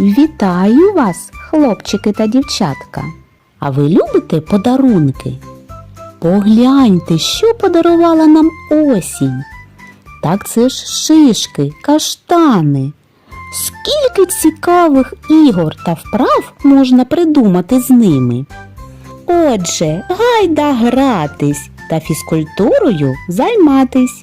Вітаю вас, хлопчики та дівчатка. А ви любите подарунки? Погляньте, що подарувала нам осінь. Так це ж шишки, каштани. Скільки цікавих ігор та вправ можна придумати з ними. Отже, гайда гратись та фізкультурою займатись.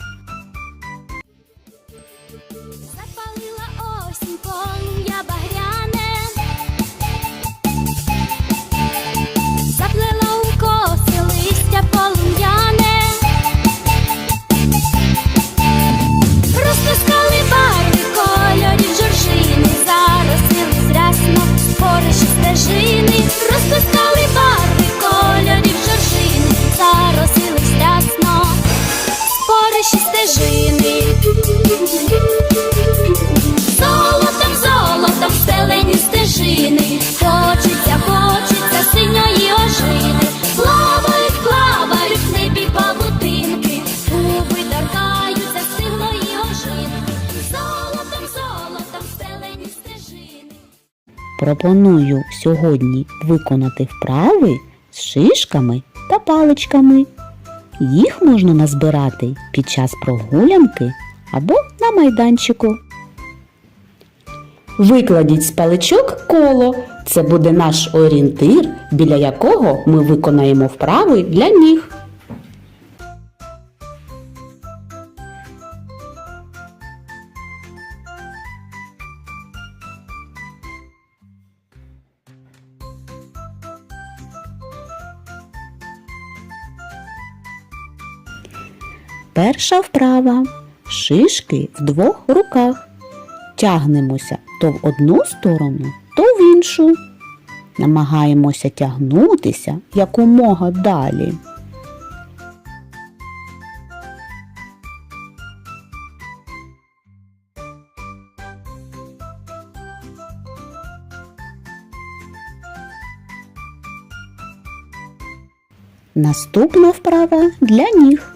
Хочеться, хочеться синьої ожини, плавають, плавають в небі павутинки, губи торкаються стиглої ожини, золотом, золотом стелені стежини. Пропоную сьогодні виконати вправи з шишками та паличками. Їх можна назбирати під час прогулянки або на майданчику. Викладіть з паличок коло. Це буде наш орієнтир, біля якого ми виконаємо вправи для ніг. Перша вправа. Шишки в двох руках. Тягнемося то в одну сторону, то в іншу. Намагаємося тягнутися якомога далі. Наступна вправа для ніг.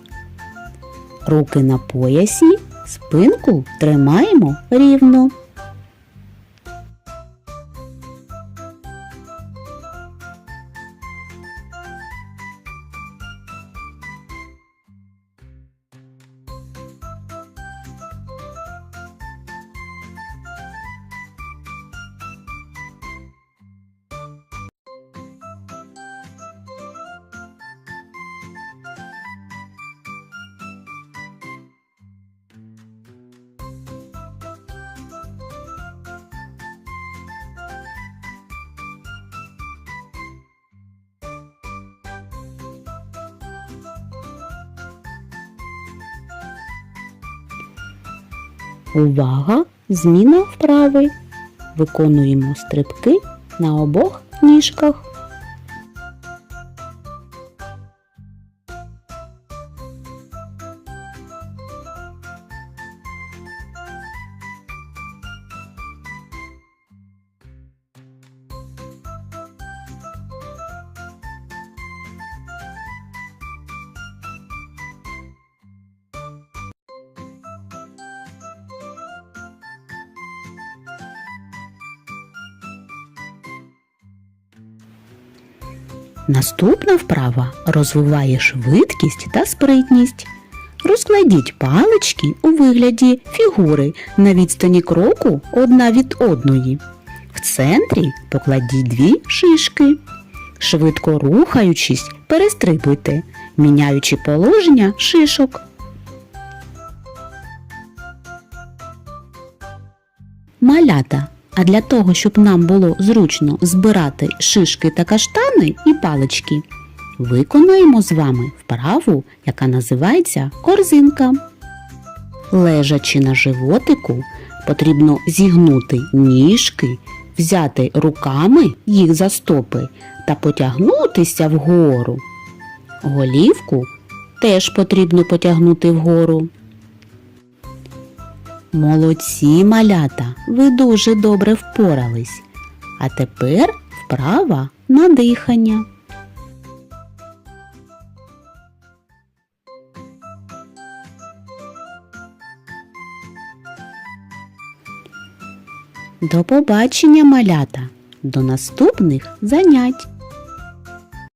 Руки на поясі, спинку тримаємо рівно. Увага! Зміна вправи. Виконуємо стрибки на обох ніжках. Наступна вправа розвиває швидкість та спритність. Розкладіть палички у вигляді фігури на відстані кроку одна від одної. В центрі покладіть дві шишки. Швидко рухаючись, перестрибуйте, міняючи положення шишок. Малята. А для того, щоб нам було зручно збирати шишки та каштани і палички, виконуємо з вами вправу, яка називається корзинка. Лежачи на животику, потрібно зігнути ніжки, взяти руками їх за стопи та потягнутися вгору. Голівку теж потрібно потягнути вгору. Молодці, малята, ви дуже добре впорались. А тепер вправа на дихання. До побачення, малята! До наступних занять!